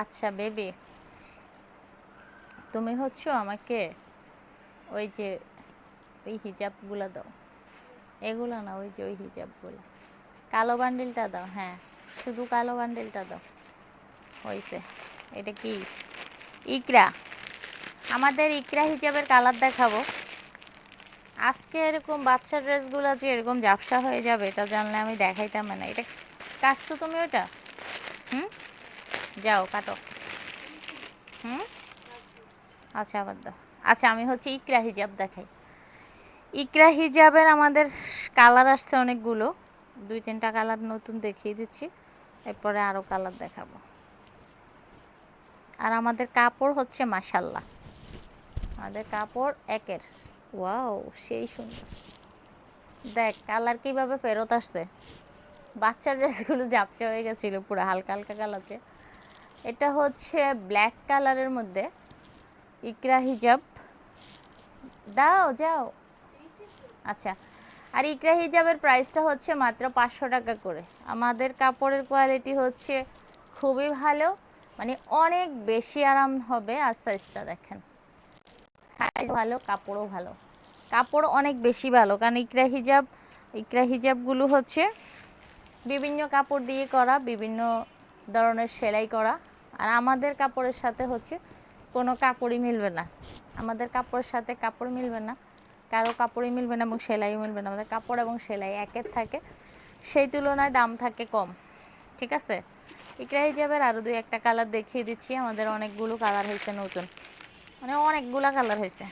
আচ্ছা বেবি তুমি হচ্ছ আমাকে ওই যে, ওই হিজাবগুলো দাও। এগুলো না, ওই যে ওই হিজাবগুলো। কালো বান্ডিলটা দাও হ্যাঁ। শুধু কালো বান্ডিলটা দাও। হয়েছে এটা কি? ইকরা। আমাদের ইকরা হিজাবের কালার দেখাবো। আজকে এরকম বাচ্চার ড্রেসগুলো যে এরকম ঝাপসা হয়ে যাবে, এটা জানলে আমি দেখাইতাম না। এটা কাটছো তুমি ওটা? হুম? যাও, কাটো। হুম? আচ্ছা আবার দাও। আচ্ছা আমি হচ্ছে ইকরা হিজাব দেখাই। ইকরা হিজাবের আমাদের কালার আসছে অনেকগুলো। দুই, তিনটা কালার নতুন দেখিয়ে দিচ্ছি। এরপরে আরও কালার দেখাবো। আর আমাদের কাপড় হচ্ছে মাসাল্লাহ আমাদের কাপড় একের। ওয়াও, সেই সুন্দর। দেখ, কালার কীভাবে ফেরত আসছে। বাচ্চার ড্রেসগুলো ঝাপসা হয়ে গেছিল, পুরো হালকা হালকা কালারছে এটা হচ্ছে ব্ল্যাক কালারের মধ্যে। ইকরা হিজাব। দাও, যাও। আচ্ছা আর ইকরা হিজাবের প্রাইসটা হচ্ছে মাত্র পাঁচশো টাকা করে। আমাদের কাপড়ের কোয়ালিটি হচ্ছে খুবই ভালো মানে অনেক বেশি আরাম হবে আর সাইজটা দেখেন। সাইজ ভালো, কাপড়ও ভালো। কাপড় অনেক বেশি ভালো, কারণ ইকরা হিজাব, ইকরা হিজাবগুলো হচ্ছে বিভিন্ন কাপড় দিয়ে করা, বিভিন্ন ধরনের সেলাই করা। আর আমাদের কাপড়ের সাথে হচ্ছে কোনো কাপড়ই মিলবে না। আমাদের কাপড়ের সাথে কাপড় মিলবে না, কারও কাপড়ই মিলবে না এবং সেলাইও মিলবে না। আমাদের কাপড় এবং সেলাই একের থাকে, সেই তুলনায় দাম থাকে কম, ঠিক আছে? ইকরা হিজাবের আরও দুই একটা কালার দেখিয়ে দিচ্ছি, আমাদের অনেকগুলো কালার হয়েছে নতুন। মানে অনেকগুলা কালার হয়েছে।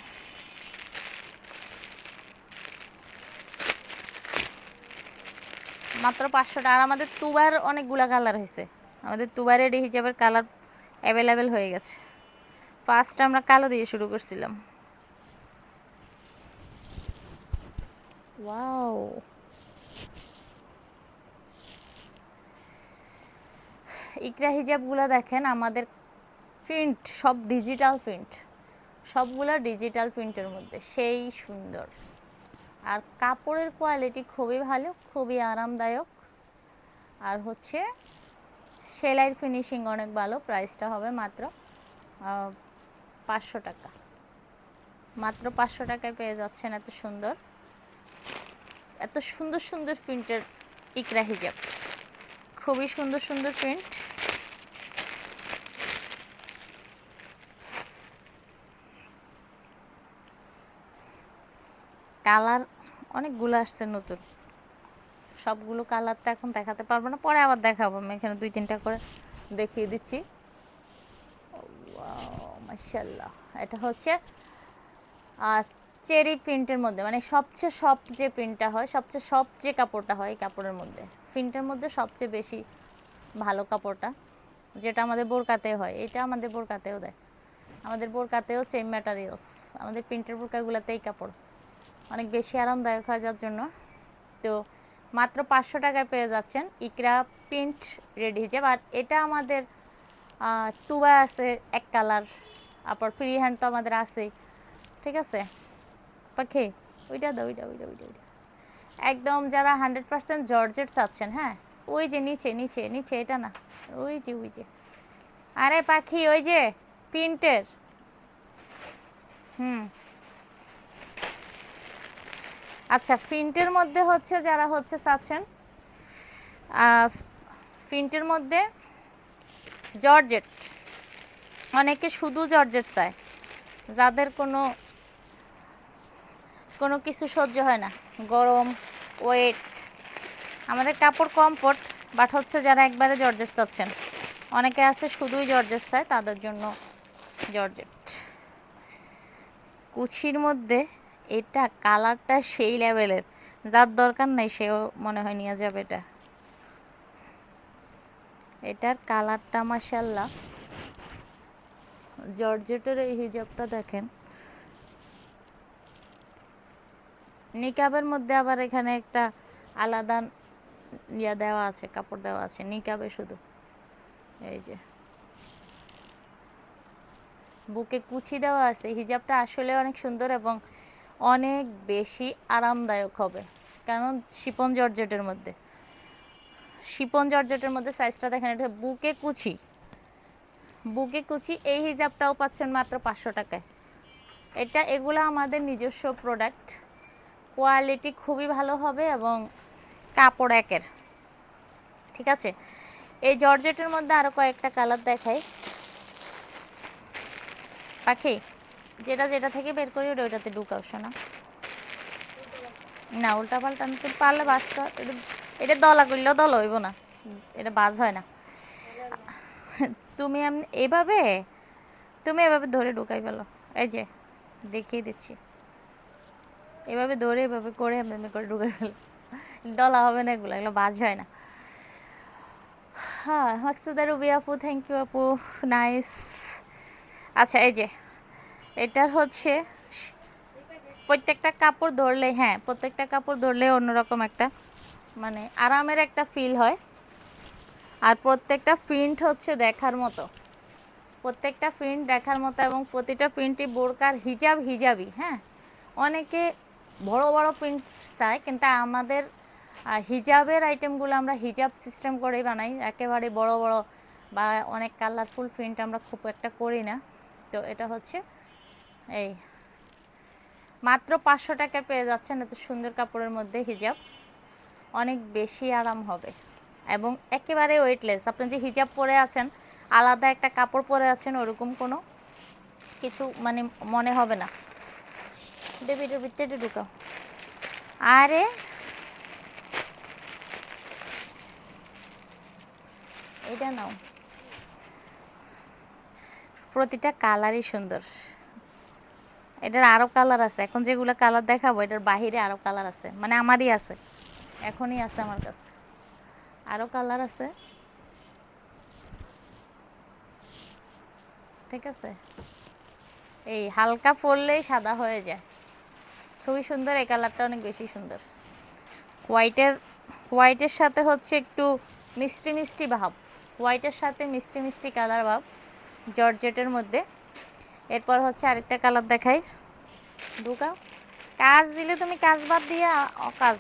মাত্র পাঁচশো টাকা। আর আমাদের তুবার অনেকগুলা কালার হয়েছে। আমাদের তুবারের এই হিজাবের কালার অ্যাভেলেবেল হয়ে গেছে। ফার্স্ট আমরা কালো দিয়ে শুরু করছিলাম। ওয়াও ইকরা হিজাবগুলো দেখেন, আমাদের প্রিন্ট সব ডিজিটাল প্রিন্ট সবগুলো ডিজিটাল প্রিন্টের মধ্যে, সেই সুন্দর। আর কাপড়ের কোয়ালিটি খুবই ভালো, খুবই আরামদায়ক। আর হচ্ছে সেলাইয়ের ফিনিশিং অনেক ভালো প্রাইসটা হবে মাত্র পাঁচশো টাকা। মাত্র পাঁচশো টাকায় পেয়ে যাচ্ছেন এত সুন্দর এত সুন্দর সুন্দর প্রিন্টের ইকরা হিজাব। খুবই সুন্দর সুন্দর প্রিন্ট কালার অনেকগুলো আসছে নতুন। সবগুলো কালার তো এখন দেখাতে পারব না। পরে আবার দেখাবো। আমি এখানে দুই, তিনটা করে দেখিয়ে দিচ্ছি। মাশাল্লাহ এটা হচ্ছে আর চেরি প্রিন্টের মধ্যে। মানে সবচেয়ে সফট যে প্রিন্টটা হয়, সবচেয়ে সফট যে কাপড়টা হয় কাপড়ের মধ্যে। প্রিন্টের মধ্যে সবচেয়ে বেশি ভালো কাপড়টা, যেটা আমাদের বোরকাতে হয়। এটা আমাদের বোরকাতেও দেয়। আমাদের বোরকাতেও সেম ম্যাটারিয়ালস আমাদের প্রিন্টের বোরকাগুলোতে এই কাপড়। অনেক বেশি আরামদায়ক হয় যার জন্য। তো মাত্র পাঁচশো টাকায় পেয়ে যাচ্ছেন ইকরা প্রিন্ট রেডি হিজাব। আর এটা আমাদের তুবা আছে এক কালার আবার ফ্রি হ্যান্ড তো আমাদের আছেই ঠিক আছে? পাখি, ওইটা দাও, ওইটা ওইটা ওইটা ওইটা। একদম যারা হান্ড্রেড পার্সেন্ট জর্জেট চাচ্ছেন হ্যাঁ? ওই যে নিচে নিচে নিচে, এটা না। ওই যে ওই যে। আরে পাখি, ওই যে, প্রিন্টের। হুম। আচ্ছা প্রিন্টের মধ্যে হচ্ছে যারা হচ্ছে চাচ্ছেন প্রিন্টের মধ্যে জর্জেট, অনেকে শুধু জর্জেট চায়, যাদের কোনো কোনো কিছু সহ্য হয় না, গরম, ওয়েট, আমাদের কাপড় কমফোর্ট, বাট হচ্ছে যারা একবারে জর্জেট চাচ্ছেন, অনেকে আছে শুধুই জর্জেট চায়, তাদের জন্য জর্জেট। কুচির মধ্যে এটা কালারটা সেই লেভেলের। যার দরকার নাই, সেও মনে হয় নিয়ে যাবে এটা। এটার কালারটা মাসাল্লাহ জর্জেটের এই হিজাবটা দেখেন। নিকাবের মধ্যে আবার এখানে একটা আলাদা ইয়া দেওয়া আছে, কাপড় দেওয়া আছে, নিকাবে শুধু। এই যে। বুকে কুচি দেওয়া আছে। হিজাবটা আসলে অনেক সুন্দর এবং অনেক বেশি আরামদায়ক হবে। কারণ শিপন জর্জেটের মধ্যে। শিপন জর্জেটের মধ্যে সাইজটা দেখেন, এটা বুকে কুচি। বুকে কুচি, এই হিজাবটাও পাচ্ছেন মাত্র পাঁচশো টাকায়। এটা, এগুলো আমাদের নিজস্ব প্রোডাক্ট কোয়ালিটি খুবই ভালো হবে এবং কাপড় একের। ঠিক আছে? এই জর্জেটের মধ্যে আরও কয়েকটা কালার দেখাই। পাখি যেটা যেটা থেকে বের করি, ওটা ওইটাতে ঢুকাও, শোনা। না উল্টা পাল্টা তুমি পারলে কর এটা- দলা করলেও দল হইব না। এটা বাজ হয় না। তুমি এইভাবে তুমি এভাবে ধরে ঢুকাই ফেলো। এই যে, দেখিয়ে দিচ্ছি। এভাবে ধরে, এভাবে করে এমনি করে ঢুকাই ফেলো। ডলা হবে না এগুলো এগুলো বাজ হয় না। হ্যাঁ মাকসুদা, রুবি আপু থ্যাংক ইউ আপু নাইস আচ্ছা এই যে এটার হচ্ছে প্রত্যেকটা কাপড় ধরলে হ্যাঁ প্রত্যেকটা কাপড় ধরলে অন্যরকম একটা মানে আরামের একটা ফিল হয়। আর প্রত্যেকটা প্রিন্ট হচ্ছে দেখার মতো। প্রত্যেকটা প্রিন্ট দেখার মতো এবং প্রতিটা প্রিন্টই বোরকার হিজাব হিজাবই হ্যাঁ? অনেকে বড় বড় প্রিন্ট চায়, কিন্তু আমাদের হিজাবের আইটেমগুলো আমরা হিজাব সিস্টেম করেই বানাই। একেবারে বড় বড় বা অনেক কালারফুল প্রিন্ট আমরা খুব একটা করি না। তো এটা হচ্ছে এই, মাত্র পাঁচশো টাকা পেয়ে যাচ্ছেন এত সুন্দর কাপড়ের মধ্যে হিজাব। অনেক বেশি আরাম হবে। এবং একেবারে ওয়েটলেস আপনি যে হিজাব পরে আছেন, আলাদা একটা কাপড় পরে আছেন, ওরকম কোনো কিছু মানে মনে হবে না। বেবিটার ভিতরে ঢুকাও আরে! এটা নাও। প্রতিটা কালারই সুন্দর। এটার আরও কালার আছে। এখন যেগুলো কালার দেখাবো, এটার বাহিরে আরও কালার আছে। মানে আমারই আছে। এখনই আছে আমার কাছে। আরও কালার আছে। ঠিক আছে? এই হালকা পরলেই সাদা হয়ে যায়। খুবই সুন্দর, এই কালারটা অনেক বেশি সুন্দর। হোয়াইটের হোয়াইটের সাথে হচ্ছে একটু মিষ্টি মিষ্টি ভাব। হোয়াইটের সাথে মিষ্টি মিষ্টি কালার ভাব। জর্জেটের মধ্যে। এরপর হচ্ছে আরেকটা কালার দেখাই। ঢুকাও। কাজ দিলে তুমি কাজ বাদ দিয়ে অকাজ।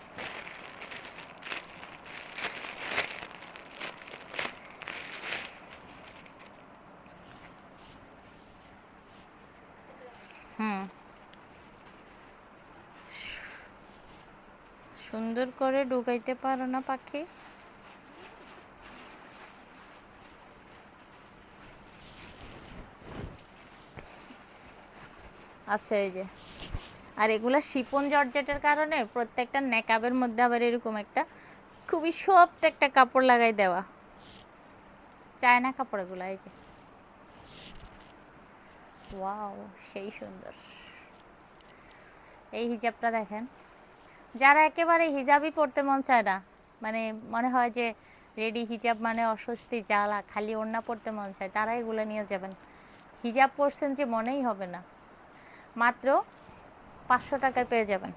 সুন্দর করে ঢুকাইতে পারো না পাখি। আচ্ছা এই যে। আর এগুলা শিপন জর্জেটের কারণে প্রত্যেকটা নেকাবের মধ্যে আবার এরকম একটা খুবই সফট একটা কাপড় লাগাই দেওয়া। চায়না কাপড় এগুলা, এই যে। ওয়াও, সেই সুন্দর। এই হিজাবটা দেখেন। যারা একেবারে হিজাবই পড়তে মন চায় না মানে মনে হয় যে রেডি হিজাব মানে অস্বস্তি, জ্বালা, খালি ওড়না পড়তে মন চায়, তারা এগুলো নিয়ে যাবেন। হিজাব পরছেন যে মনেই হবে না। মাত্র পাঁচশো টাকায় পেয়ে যাবেন।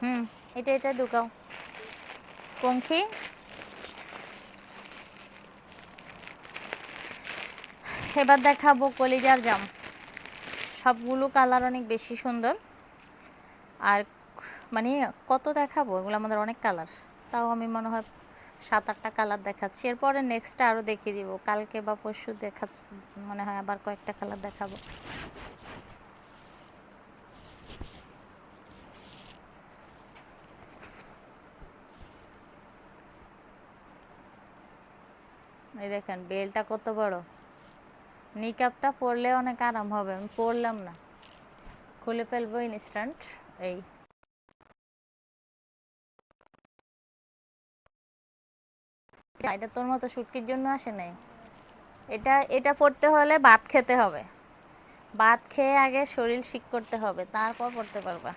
হুম, এটা এটা ঢুকাও। পঙ্খী। এবার দেখাবো কলিজার জাম। সবগুলো কালার অনেক বেশি সুন্দর। আর মানে কত দেখাবো? এগুলো আমাদের অনেক কালার। তাও আমি মনে হয় সাত আটটা কালার দেখাচ্ছি। এরপরে নেক্সটটা আরও দেখিয়ে দিব। কালকে বা পরশু দেখাচ্ছি, মনে হয় আবার কয়েকটা কালার দেখাবো। এই দেখেন, বেলটা কত বড়। নিকাপটা পরলে অনেক আরাম হবে, আমি পরলাম না। খুলে ফেলব ইনস্ট্যান্ট এই। এটা তোর মতো শুটকির জন্য আসে নাই। এটা এটা পড়তে হলে ভাত খেতে হবে। ভাত খেয়ে আগে শরীর ঠিক করতে হবে, তারপর পড়তে পারবা।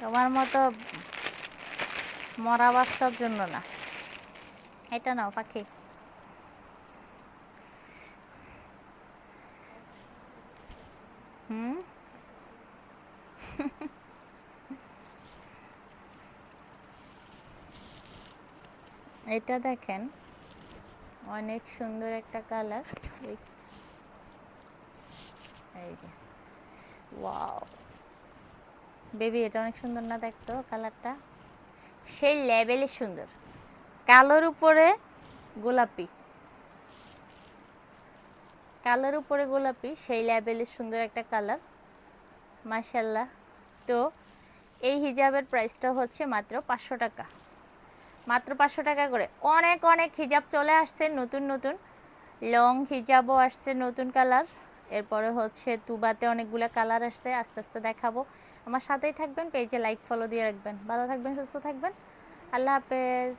তোমার মতো মরা বাচ্চার জন্য না। এটা নাও, পাখি হুম এটা দেখেন, অনেক সুন্দর একটা কালার। এই যে, ওয়াও। বেবি, এটা অনেক সুন্দর না দেখতো কালারটা? সেই লেভেলে সুন্দর। কালোর উপরে গোলাপি। কালার উপরে গোলাপি, সেই লেভেলের সুন্দর একটা কালার। মাশাল্লাহ তো এই হিজাবের প্রাইসটা হচ্ছে মাত্র পাঁচশো টাকা। মাত্র পাঁচশো টাকা করে। অনেক অনেক হিজাব চলে আসছে, নতুন নতুন। লং হিজাবও আসছে, নতুন কালার। এরপরে হচ্ছে তুবাতে অনেকগুলো কালার আসছে, আস্তে আস্তে দেখাবো। আমার সাথেই থাকবেন, পেজে লাইক ফলো দিয়ে রাখবেন। ভালো থাকবেন, সুস্থ থাকবেন। আল্লাহ হাফেজ।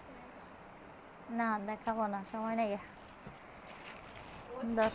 না, দেখাবো না, সময় নেই। দশ